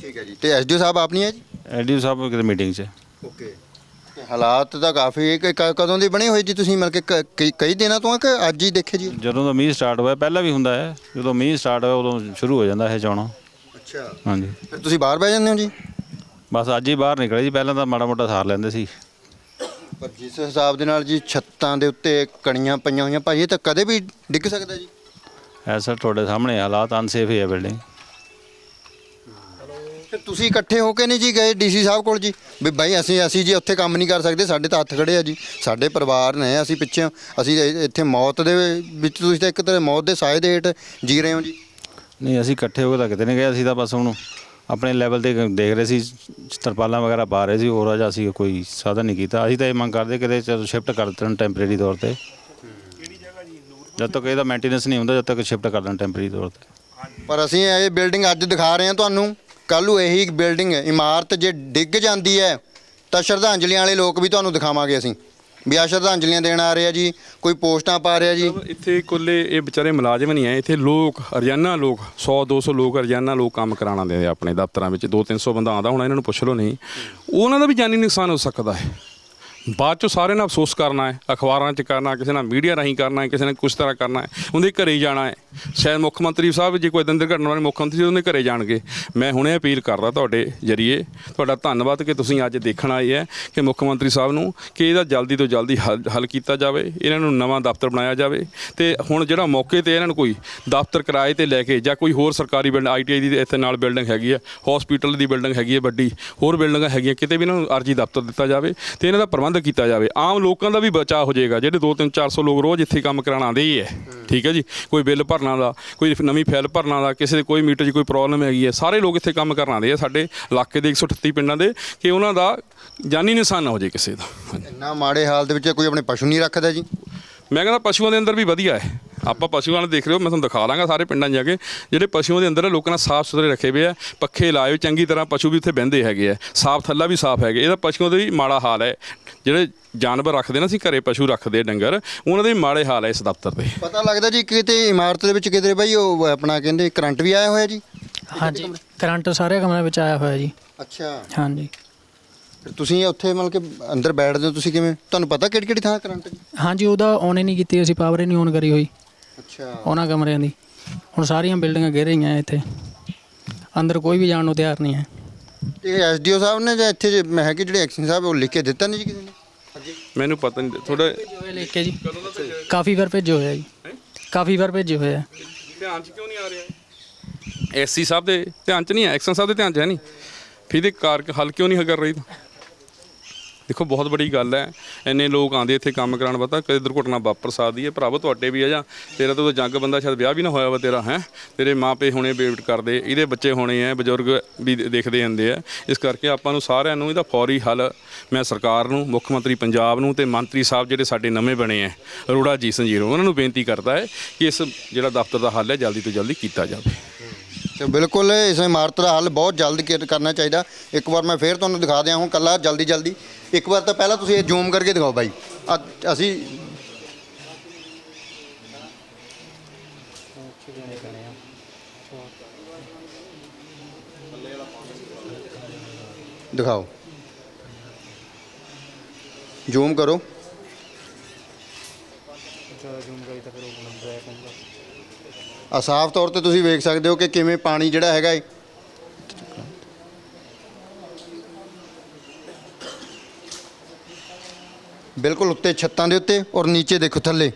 Speaker 1: ਠੀਕ ਹੈ ਜੀ। ਤੇ ਐਸਡੀਓ ਸਾਹਿਬ ਆਪ ਨਹੀਂ ਹੈ ਜੀ?
Speaker 8: ਐਡੀਓ ਸਾਹਿਬ ਕਿਤੇ ਮੀਟਿੰਗ 'ਚ
Speaker 1: ਓਕੇ। ਹਾਲਾਤ ਤਾਂ ਕਾਫੀ ਕ- ਕ- ਕਦੋਂ ਦੇ ਬਣੇ ਹੋਏ ਜੀ ਤੁਸੀਂ? ਮਤਲਬ ਕਿ ਕ- ਕਈ- ਕਈ ਦਿਨਾਂ ਤੋਂ ਆ ਕਿ ਅੱਜ ਹੀ ਦੇਖੇ ਜੀ?
Speaker 8: ਜਦੋਂ ਦਾ ਮੀਂਹ ਸਟਾਰਟ ਹੋਇਆ ਪਹਿਲਾਂ ਵੀ ਹੁੰਦਾ ਹੈ। ਜਦੋਂ ਮੀਂਹ ਸਟਾਰਟ ਹੋਇਆ ਉਦੋਂ ਸ਼ੁਰੂ ਹੋ ਜਾਂਦਾ ਹੈ ਚਾਉਣਾ
Speaker 1: ਅੱਛਾ।
Speaker 8: ਹਾਂਜੀ।
Speaker 1: ਫਿਰ ਤੁਸੀਂ ਬਾਹਰ ਬਹਿ ਜਾਂਦੇ ਹੋ ਜੀ?
Speaker 8: ਬਸ ਅੱਜ ਹੀ ਬਾਹਰ ਨਿਕਲੇ ਜੀ। ਪਹਿਲਾਂ ਤਾਂ ਮਾੜਾ ਮੋਟਾ ਸਾਰ ਲੈਂਦੇ ਸੀ।
Speaker 1: ਪਰ ਜਿਸ ਹਿਸਾਬ ਦੇ ਨਾਲ ਜੀ ਛੱਤਾਂ ਦੇ ਉੱਤੇ ਕਣੀਆਂ ਪਈਆਂ ਹੋਈਆਂ ਭਾਈ ਇਹ ਤਾਂ ਕਦੇ ਵੀ ਡਿੱਗ ਸਕਦਾ ਜੀ?
Speaker 8: ਐਸਾ ਤੁਹਾਡੇ ਸਾਹਮਣੇ ਹਾਲਾਤ ਅਨਸੇਫ ਹੀ ਹੈ ਬਿਲਡਿੰਗ
Speaker 1: ਫਿਰ ਤੁਸੀਂ ਇਕੱਠੇ ਹੋ ਕੇ ਨਹੀਂ ਜੀ ਗਏ ਡੀਸੀ ਸਾਹਿਬ ਕੋਲ ਜੀ? ਵੀ ਭਾਈ ਅਸੀਂ ਅਸੀਂ ਜੀ ਉੱਥੇ ਕੰਮ ਨਹੀਂ ਕਰ ਸਕਦੇ ਸਾਡੇ ਤਾਂ ਹੱਥ ਖੜੇ ਆ ਜੀ। ਸਾਡੇ ਪਰਿਵਾਰ ਨੇ ਅਸੀਂ ਪਿੱਛੇ ਅਸੀਂ ਇ- ਇੱਥੇ ਮੌਤ ਦੇ ਵਿੱਚ ਤੁਸੀਂ ਤਾਂ ਇੱਕ ਤਰ੍ਹਾਂ ਮੌਤ ਦੇ ਸਾਏ ਦੇ ਹੇਠ ਜੀ ਰਹੇ ਹੋ ਜੀ।
Speaker 8: ਨਹੀਂ ਅਸੀਂ ਇਕੱਠੇ ਹੋ ਕੇ ਤਾਂ ਕਿਤੇ ਨਹੀਂ ਗਏ ਅਸੀਂ ਤਾਂ ਬਸ ਹੁਣ ਆਪਣੇ ਲੈਵਲ ਤੇ ਦੇਖ ਰਹੇ ਸੀ ਤਰਪਾਲਾਂ ਵਗੈਰਾ ਪਾ ਰਹੇ ਸੀ ਹੋਰ ਅਜਾ ਅਸੀਂ ਕੋਈ ਸਾਧਨ ਨਹੀਂ ਕੀਤਾ। ਅਸੀਂ ਤਾਂ ਇਹ ਮੰਗ ਕਰਦੇ ਕਿਤੇ ਚਲੋ ਸ਼ਿਫਟ ਕਰ ਦੇਣ ਟੈਂਪਰੇਰੀ ਤੌਰ ਤੇ। ਜਦ ਤੱਕ ਇਹਦਾ ਮੇਨਟੇਨੈਂਸ ਨਹੀਂ ਹੁੰਦਾ ਜਦ ਤੱਕ ਸ਼ਿਫਟ ਕਰ ਦੇਣ ਟੈਂਪਰੇਰੀ ਤੌਰ ਤੇ।
Speaker 1: ਪਰ ਅਸੀਂ ਇਹ ਬਿਲਡਿੰਗ ਅੱਜ ਦਿਖਾ ਰਹੇ ਹਾਂ ਤੁਹਾਨੂੰ। ਕੱਲ੍ਹ ਨੂੰ ਇਹੀ ਬਿਲਡਿੰਗ ਇਮਾਰਤ ਜੇ ਡਿੱਗ ਜਾਂਦੀ ਹੈ, ਤਾਂ ਸ਼ਰਧਾਂਜਲੀਆਂ ਵਾਲੇ ਲੋਕ ਵੀ ਤੁਹਾਨੂੰ ਦਿਖਾਵਾਂਗੇ ਅਸੀਂ। ਵੀ ਆ ਸ਼ਰਧਾਂਜਲੀਆਂ ਦੇਣ ਆ ਰਿਹਾ ਜੀ, ਕੋਈ ਪੋਸਟਾਂ ਪਾ ਰਿਹਾ ਜੀ।
Speaker 4: ਇੱਥੇ ਕੁੱਲੇ ਇਹ ਵਿਚਾਰੇ ਮੁਲਾਜ਼ਮ ਨਹੀਂ ਆਏ ਇੱਥੇ ਲੋਕ ਰੋਜ਼ਾਨਾ ਲੋਕ 100 200 ਲੋਕ ਰੋਜ਼ਾਨਾ ਲੋਕ ਕੰਮ ਕਰਾਉਣ ਦੇ ਆਪਣੇ ਦਫ਼ਤਰਾਂ ਵਿੱਚ। 2 300 ਬੰਦਾ ਆਉਂਦਾ, ਹੁਣ ਇਹਨਾਂ ਨੂੰ ਪੁੱਛ ਲਓ ਨਹੀਂ। ਉਹਨਾਂ ਦਾ ਵੀ ਜਾਨੀ ਨੁਕਸਾਨ ਹੋ ਸਕਦਾ ਹੈ। ਬਾਅਦ ਚੋਂ ਸਾਰੇ ਨੇ ਅਫਸੋਸ ਕਰਨਾ ਹੈ, ਅਖਬਾਰਾਂ 'ਚ ਕਰਨਾ ਕਿਸੇ ਨਾਲ ਮੀਡੀਆ ਰਾਹੀਂ ਕਰਨਾ ਹੈ, ਕਿਸੇ ਨੇ ਕੁਛ ਤਰ੍ਹਾਂ ਕਰਨਾ ਹੈ, ਉਹਦੇ ਘਰੇ ਹੀ ਜਾਣਾ ਹੈ। ਸ਼ਾਇਦ ਮੁੱਖ ਮੰਤਰੀ ਸਾਹਿਬ ਜੇ ਕੋਈ ਦਿਨ ਘਟਨਾ ਵਾਲੇ ਮੁੱਖ ਮੰਤਰੀ ਉਹਦੇ ਘਰੇ ਜਾਣਗੇ। ਮੈਂ ਹੁਣੇ ਅਪੀਲ ਕਰਦਾ ਤੁਹਾਡੇ ਜਰੀਏ, ਤੁਹਾਡਾ ਧੰਨਵਾਦ ਕਿ ਤੁਸੀਂ ਅੱਜ ਦੇਖਣ ਆਏ ਹੈ ਕਿ ਮੁੱਖ ਮੰਤਰੀ ਸਾਹਿਬ ਨੂੰ ਕਿ ਇਹਦਾ ਜਲਦੀ ਤੋਂ ਜਲਦੀ ਹੱਲ ਹੱਲ ਕੀਤਾ ਜਾਵੇ, ਇਹਨਾਂ ਨੂੰ ਨਵਾਂ ਦਫ਼ਤਰ ਬਣਾਇਆ ਜਾਵੇ ਤੇ ਹੁਣ ਜਿਹੜਾ ਮੌਕੇ ਤੇ ਇਹਨਾਂ ਨੂੰ ਕੋਈ ਦਫ਼ਤਰ ਕਿਰਾਏ ਤੇ ਲੈ ਕੇ ਜਾਂ ਕੋਈ ਹੋਰ ਸਰਕਾਰੀ ਬਿਲਡਿੰਗ ਆਈਟੀਆਈ ਦੀ ਇੱਥੇ ਨਾਲ ਬਿਲਡਿੰਗ ਹੈਗੀ ਹੈ ਹਸਪੀਟਲ ਦੀ ਬਿਲਡਿੰਗ ਹੈਗੀ ਹੈ ਵੱਡੀ, ਹੋਰ ਬਿਲਡਿੰਗਾਂ ਹੈਗੀਆਂ, ਕਿਤੇ ਵੀ ਇਹਨਾਂ ਨੂੰ ਅਰਜੀ ਦਫ਼ਤਰ ਦਿੱਤਾ ਜਾਵੇ ਤੇ ਇਹਨਾਂ ਦਾ ਪ੍ਰਬੰਧ ਕੀਤਾ ਜਾਵੇ। ਆਮ ਲੋਕਾਂ ਦਾ ਵੀ ਬਚਾਅ ਹੋ ਜਾਏਗਾ ਜਿਹੜੇ 2 3 400 ਲੋਕ ਰੋਜ਼ ਇੱਥੇ ਕੰਮ ਕਰਾਉਣ ਆਉਂਦੇ ਹੀ ਹੈ। ਠੀਕ ਹੈ ਜੀ? ਕੋਈ ਬਿੱਲ ਭਰਨਾ ਦਾ ਕੋਈ ਨਵੀਂ ਫਾਈਲ ਭਰਨਾ ਦਾ ਕਿਸੇ ਦੇ ਕੋਈ ਮੀਟਰ 'ਚ ਕੋਈ ਪ੍ਰੋਬਲਮ ਹੈਗੀ ਹੈ ਸਾਰੇ ਲੋਕ ਇੱਥੇ ਕੰਮ ਕਰਨ ਆਉਂਦੇ ਆ ਸਾਡੇ ਇਲਾਕੇ ਦੇ 138 ਪਿੰਡਾਂ ਦੇ ਕਿ ਉਹਨਾਂ ਦਾ ਜਾਨੀ ਨੁਕਸਾਨ ਨਾ ਹੋ ਜਾਏ ਕਿਸੇ ਦਾ।
Speaker 1: ਇੰਨਾ ਮਾੜੇ ਹਾਲ ਦੇ ਵਿੱਚ ਕੋਈ ਆਪਣੇ ਪਸ਼ੂ ਨਹੀਂ ਰੱਖਦਾ ਜੀ?
Speaker 4: ਮੈਂ ਕਹਿੰਦਾ ਪਸ਼ੂਆਂ ਦੇ ਅੰਦਰ ਵੀ ਵਧੀਆ ਹੈ। ਆਪਾਂ ਪਸ਼ੂਆਂ ਨੂੰ ਦੇਖ ਰਹੇ ਹੋ ਮੈਂ ਤੁਹਾਨੂੰ ਦਿਖਾ ਦਾਂਗਾ ਸਾਰੇ ਪਿੰਡਾਂ 'ਚ ਜਾ ਕੇ। ਜਿਹੜੇ ਪਸ਼ੂਆਂ ਦੇ ਅੰਦਰ ਲੋਕਾਂ ਨੇ ਸਾਫ਼ ਸੁਥਰੇ ਰੱਖੇ ਹੋਏ ਆ ਪੱਖੇ ਲਾਏ ਹੋਏ, ਚੰਗੀ ਤਰ੍ਹਾਂ ਪਸ਼ੂ ਵੀ ਉੱਥੇ ਬਹਿੰਦੇ ਹੈਗੇ ਆ ਸਾਫ਼ ਥੱਲਾ ਵੀ ਸਾਫ਼ ਹੈਗੇ ਇਹਦਾ ਪਸ਼ੂਆਂ ਦਾ ਵੀ ਮਾੜਾ ਹਾਲ ਹੈ। ਜਿਹੜੇ ਜਾਨਵਰ ਰੱਖਦੇ ਨਾ ਅਸੀਂ ਘਰੇ ਪਸ਼ੂ ਰੱਖਦੇ ਡੰਗਰ ਉਹਨਾਂ ਦੇ ਵੀ ਮਾੜੇ ਹਾਲ ਹੈ ਇਸ ਦਫ਼ਤਰ ਦੇ।
Speaker 1: ਪਤਾ ਲੱਗਦਾ ਜੀ ਕਿਤੇ ਇਮਾਰਤ ਦੇ ਵਿੱਚ ਕਿਤੇ ਭਾਈ ਉਹ ਆਪਣਾ ਕਹਿੰਦੇ ਕਰੰਟ ਵੀ ਆਇਆ ਹੋਇਆ ਜੀ?
Speaker 9: ਹਾਂਜੀ ਕਰੰਟ ਸਾਰੇ ਕਮਰਿਆਂ ਵਿੱਚ ਆਇਆ ਹੋਇਆ ਜੀ।
Speaker 1: ਅੱਛਾ।
Speaker 9: ਹਾਂਜੀ।
Speaker 1: ਫਿਰ ਤੁਸੀਂ ਉੱਥੇ ਮਤਲਬ ਕਿ ਅੰਦਰ ਬੈਠਦੇ ਹੋ ਤੁਸੀਂ ਕਿਵੇਂ? ਤੁਹਾਨੂੰ ਪਤਾ ਕਿਹੜੀ ਕਿਹੜੀ ਥਾਂ ਕਰੰਟ ਜੀ?
Speaker 9: ਹਾਂਜੀ ਉਹਦਾ ਔਨ ਹੀ ਨਹੀਂ ਕੀਤੀ ਅਸੀਂ ਪਾਵਰ ਹੀ ਨਹੀਂ ਔਨ ਕਰੀ ਹੋਈ।
Speaker 1: ਅੱਛਾ।
Speaker 9: ਉਹਨਾਂ ਕਮਰਿਆਂ ਦੀ। ਹੁਣ ਸਾਰੀਆਂ ਬਿਲਡਿੰਗਾਂ ਗਿਰ ਰਹੀਆਂ ਇੱਥੇ। ਅੰਦਰ ਕੋਈ ਵੀ ਜਾਣ ਨੂੰ ਤਿਆਰ ਨਹੀਂ ਹੈ।
Speaker 1: ਇਹ ਐਸਡੀਓ ਸਾਹਿਬ ਨੇ ਜਾਂ ਇੱਥੇ ਮੈਂ ਹੈ ਕਿ ਜਿਹੜੇ ਐਕਸ਼ਨ ਸਾਹਿਬ ਉਹ ਲਿਖ ਕੇ ਦਿੱਤਾ ਨਹੀਂ ਜੀ ਕਿਸੇ ਨੇ?
Speaker 4: ਮੈਨੂੰ ਪਤਾ ਨਹੀਂ ਥੋੜਾ
Speaker 9: ਹੋਏ ਕੇ ਜੀ। ਕਾਫੀ ਵਾਰ ਭੇਜੇ ਹੋਏ ਆ ਜੀ। ਕਾਫੀ ਵਾਰ ਭੇਜੇ ਹੋਏ ਆ।
Speaker 4: ਧਿਆਨ 'ਚ ਕਿਉਂ ਨਹੀਂ ਆ ਰਿਹਾ ਐਸਸੀ ਸਾਹਿਬ ਦੇ ਧਿਆਨ 'ਚ ਨਹੀਂ ਐਕਸ਼ਨ ਸਾਹਿਬ ਦੇ ਧਿਆਨ 'ਚ ਹੈ ਨਹੀਂ? ਫਿਰ ਇਹਦੇ ਕਾਰ ਹੱਲ ਕਿਉਂ ਨਹੀਂ ਕਰ ਰਹੀ? ਦੇਖੋ, ਬਹੁਤ ਬੜੀ ਗੱਲ ਹੈ। ਇੰਨੇ ਲੋਕ ਆਉਂਦੇ ਇੱਥੇ ਕੰਮ ਕਰਾਉਣ, ਪਤਾ ਕਦੇ ਦੁਰਘਟਨਾ ਵਾਪਰ ਸਕਦੀ ਹੈ। ਭਰਾਵੋ, ਤੁਹਾਡੇ ਵੀ ਆ ਜਾਂ ਤੇਰਾ ਤਾਂ ਜੰਗ ਬੰਦਾ ਸ਼ਾਇਦ ਵਿਆਹ ਵੀ ਨਾ ਹੋਇਆ ਵਾ ਤੇਰਾ, ਹੈ? ਤੇਰੇ ਮਾਪੇ ਹੁਣੇ ਵੇਟ ਕਰਦੇ ਇਹਦੇ ਬੱਚੇ ਹੋਣੇ ਆ ਬਜ਼ੁਰਗ ਵੀ ਦੇਖਦੇ ਹੁੰਦੇ ਆ ਇਸ ਕਰਕੇ ਆਪਾਂ ਨੂੰ ਸਾਰਿਆਂ ਨੂੰ ਇਹਦਾ ਫੌਰੀ ਹੱਲ ਮੈਂ ਸਰਕਾਰ ਨੂੰ, ਮੁੱਖ ਮੰਤਰੀ ਪੰਜਾਬ ਨੂੰ ਤੇ ਮੰਤਰੀ ਸਾਹਿਬ ਜਿਹੜੇ ਸਾਡੇ ਨਵੇਂ ਬਣੇ ਆ ਅਰੋੜਾ ਜੀ ਸੰਜੀਰੋ ਉਹਨਾਂ ਨੂੰ ਬੇਨਤੀ ਕਰਦਾ ਹੈ ਕਿ ਇਸ ਜਿਹੜਾ ਦਫ਼ਤਰ ਦਾ ਹੱਲ ਹੈ, ਜਲਦੀ ਤੋਂ ਜਲਦੀ ਕੀਤਾ ਜਾਵੇ।
Speaker 1: ਤੇ ਬਿਲਕੁਲ ਇਸ ਇਮਾਰਤ ਦਾ ਹੱਲ ਬਹੁਤ ਜਲਦ ਕੀ- ਕਰਨਾ ਚਾਹੀਦਾ। ਇੱਕ ਵਾਰ ਮੈਂ ਫੇਰ ਤੁਹਾਨੂੰ ਦਿਖਾ ਦਿਆਂ ਹੁਣ ਕੱਲਾ ਜਲਦੀ ਜਲਦੀ। ਇੱਕ ਵਾਰ ਤਾਂ ਪਹਿਲਾਂ ਤੁਸੀਂ ਇਹ ਜ਼ੂਮ ਕਰਕੇ ਦਿਖਾਓ ਬਾਈ। ਅ- ਅਸੀਂ ਦਿਖਾਓ। ਜ਼ੂਮ ਕਰੋ। ਆ ਸਾਫ਼ ਤੌਰ ਤੇ ਤੁਸੀਂ ਵੇਖ ਸਕਦੇ ਹੋ ਕਿ ਕਿਵੇਂ ਪਾਣੀ ਜਿਹੜਾ ਹੈਗਾ ਹੈ ਬਿਲਕੁਲ ਉੱਤੇ ਛੱਤਾਂ ਦੇ ਉੱਤੇ ਔਰ ਨੀਚੇ ਦੇਖੋ ਥੱਲੇ।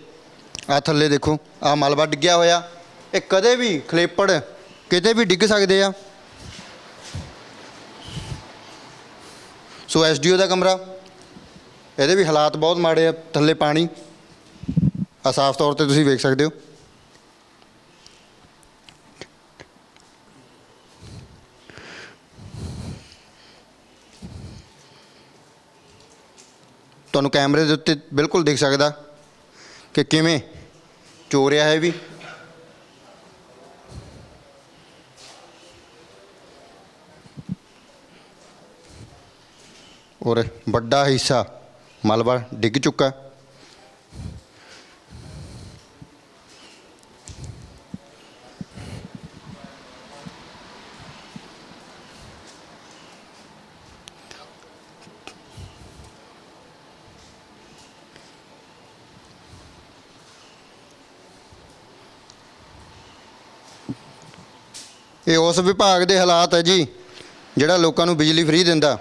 Speaker 1: ਆ ਥੱਲੇ ਦੇਖੋ, ਆ ਮਲਬਾ ਡਿੱਗਿਆ ਹੋਇਆ। ਇਹ ਕਦੇ ਵੀ ਖਲੇਪੜ ਕਿਤੇ ਵੀ ਡਿੱਗ ਸਕਦੇ ਆ। ਸੋ ਐਸਡੀਓ ਦਾ ਕਮਰਾ। ਇਹਦੇ ਵੀ ਹਾਲਾਤ ਬਹੁਤ ਮਾੜੇ ਆ, ਥੱਲੇ ਪਾਣੀ। ਆ ਸਾਫ਼ ਤੌਰ ਤੇ ਤੁਸੀਂ ਵੇਖ ਸਕਦੇ ਹੋ। ਤੁਹਾਨੂੰ ਕੈਮਰੇ ਦੇ ਉੱਤੇ ਬਿਲਕੁਲ ਦਿਖ ਸਕਦਾ ਕਿ ਕਿਵੇਂ ਚੋਰਿਆ ਹੈ ਵੀ। ਔਰ ਵੱਡਾ ਹਿੱਸਾ ਮਲਬਾ ਡਿੱਗ ਚੁੱਕਾ। ਇਹ ਉਸ ਵਿਭਾਗ ਦੇ ਹਾਲਾਤ ਹੈ ਜੀ ਜਿਹੜਾ ਲੋਕਾਂ ਨੂੰ ਬਿਜਲੀ ਫ੍ਰੀ ਦਿੰਦਾ।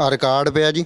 Speaker 1: ਆ ਰਿਕਾਰਡ ਪਿਆ ਜੀ।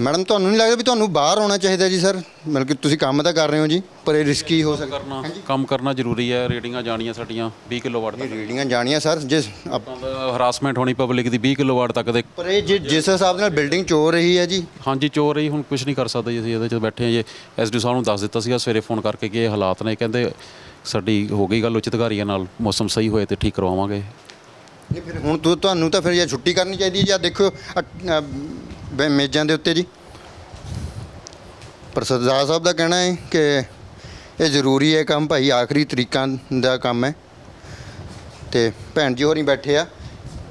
Speaker 1: ਮੈਡਮ ਤੁਹਾਨੂੰ ਨਹੀਂ ਲੱਗਦਾ ਵੀ ਤੁਹਾਨੂੰ ਬਾਹਰ ਆਉਣਾ ਚਾਹੀਦਾ ਜੀ ਸਰ? ਮਤਲਬ ਕਿ ਤੁਸੀਂ ਕੰਮ ਤਾਂ ਕਰ ਰਹੇ ਹੋ ਜੀ ਪਰ ਇਹ ਰਿਸਕੀ ਹੋ ਸਕਦਾ।
Speaker 3: ਕਰਨਾ ਕੰਮ ਕਰਨਾ ਜ਼ਰੂਰੀ ਹੈ ਰੇਟਿੰਗਾਂ ਜਾਣੀਆਂ ਸਾਡੀਆਂ 20 ਕਿਲੋਵਾਟ ਤੱਕ।
Speaker 1: ਰੀਡਿੰਗਾਂ ਜਾਣੀਆਂ ਸਰ ਜਿਸ ਆਪ-
Speaker 3: ਹਰਾਸਮੈਂਟ ਹੋਣੀ ਪਬਲਿਕ ਦੀ 20 ਕਿਲੋਵਾਟ ਤੱਕ ਦੇ।
Speaker 1: ਪਰ ਇਹ ਜਿ- ਜਿਸ ਹਿਸਾਬ ਨਾਲ ਬਿਲਡਿੰਗ ਚੋ ਰਹੀ ਹੈ ਜੀ।
Speaker 3: ਹਾਂਜੀ ਚੋਰ ਰਹੀ ਹੁਣ ਕੁਝ ਨਹੀਂ ਕਰ ਸਕਦੇ ਜੀ ਅਸੀਂ ਇਹਦੇ 'ਚ ਬੈਠੇ ਹਾਂ ਜੀ। ਐਸਡੀ ਸਾਹਿਬ ਨੂੰ ਦੱਸ ਦਿੱਤਾ ਸੀਗਾ ਸਵੇਰੇ ਫੋਨ ਕਰਕੇ ਕਿ ਇਹ ਹਾਲਾਤ ਨੇ ਕਹਿੰਦੇ ਸਾਡੀ ਹੋ ਗਈ ਗੱਲ ਉੱਚ ਅਧਿਕਾਰੀਆਂ ਨਾਲ ਮੌਸਮ ਸਹੀ ਹੋਏ ਤੇ ਠੀਕ ਕਰਵਾਵਾਂਗੇ।
Speaker 1: ਨਹੀਂ ਫਿਰ ਹੁਣ ਤੁ- ਤੁਹਾਨੂੰ ਤਾਂ ਫਿਰ ਜਾਂ ਛੁੱਟੀ ਕਰਨੀ ਚਾਹੀਦੀ ਜਾਂ। ਦੇਖੋ ਅ- ਅ, ਬ- ਮੇਜ਼ਾਂ ਦੇ ਉੱਤੇ ਜੀ। ਪਰ ਸਰਦਾਰ ਸਾਹਿਬ ਦਾ ਕਹਿਣਾ ਹੈ ਕਿ ਇਹ ਜ਼ਰੂਰੀ ਹੈ ਕੰਮ ਭਾਈ ਆਖਰੀ ਤਰੀਕਾਂ ਦਾ ਕੰਮ ਹੈ। ਤੇ ਭੈਣ ਜੀ ਹੋਰੀ ਬੈਠੇ ਆ।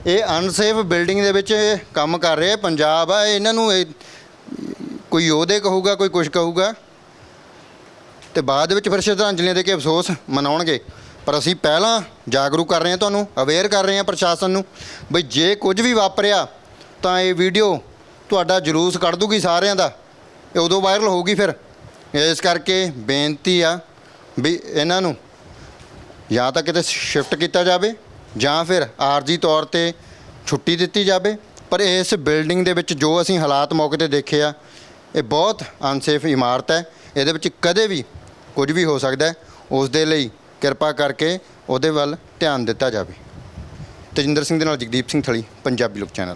Speaker 1: ਇਹ ਅਨਸੇਫ ਬਿਲਡਿੰਗ ਦੇ ਵਿੱਚ ਇਹ ਕੰਮ ਕਰ ਰਹੇ ਆ, ਪੰਜਾਬ ਆ ਇਹਨਾਂ ਨੂੰ ਇਹ ਕੋਈ ਉਹਦੇ ਕਹੂਗਾ, ਕੋਈ ਕੁਛ ਕਹੂਗਾ। ਤੇ ਬਾਅਦ ਵਿੱਚ ਫਿਰ ਸ਼ਰਧਾਂਜਲੀਆਂ ਦੇ ਕੇ ਅਫਸੋਸ ਮਨਾਉਣਗੇ। ਪਰ ਅਸੀਂ ਪਹਿਲਾਂ ਜਾਗਰੂਕ ਕਰ ਰਹੇ ਹਾਂ ਤੁਹਾਨੂੰ ਅਵੇਅਰ ਕਰ ਰਹੇ ਹਾਂ ਪ੍ਰਸ਼ਾਸਨ ਨੂੰ, ਬਈ ਜੇ ਕੁਝ ਵੀ ਵਾਪਰਿਆ ਤਾਂ ਇਹ ਵੀਡੀਓ ਤੁਹਾਡਾ ਜਲੂਸ ਕੱਢ ਦੂਗੀ ਸਾਰਿਆਂ ਦਾ, ਇਹ ਉਦੋਂ ਵਾਇਰਲ ਹੋਊਗੀ ਫਿਰ। ਇਸ ਕਰਕੇ ਬੇਨਤੀ ਆ ਵੀ ਇਹਨਾਂ ਨੂੰ ਜਾਂ ਤਾਂ ਕਿਤੇ ਸ਼ਿਫਟ ਕੀਤਾ ਜਾਵੇ, ਜਾਂ ਫਿਰ ਆਰਜੀ ਤੌਰ ਤੇ ਛੁੱਟੀ ਦਿੱਤੀ ਜਾਵੇ। ਪਰ ਇਸ ਬਿਲਡਿੰਗ ਦੇ ਵਿੱਚ ਜੋ ਅਸੀਂ ਹਾਲਾਤ ਮੌਕੇ ਤੇ ਦੇਖੇ ਆ, ਇਹ ਬਹੁਤ ਅਨਸੇਫ ਇਮਾਰਤ ਹੈ। ਇਹਦੇ ਵਿੱਚ ਕਦੇ ਵੀ ਕੁਝ ਵੀ ਹੋ ਸਕਦਾ ਉਸ ਦੇ ਲਈ ਕਿਰਪਾ ਕਰਕੇ ਉਹਦੇ ਵੱਲ ਧਿਆਨ ਦਿੱਤਾ ਜਾਵੇ। ਤਜਿੰਦਰ ਸਿੰਘ ਦੇ ਨਾਲ ਜਗਦੀਪ ਸਿੰਘ ਥਲੀ, ਪੰਜਾਬੀ ਲੋਕ ਚੈਨਲ।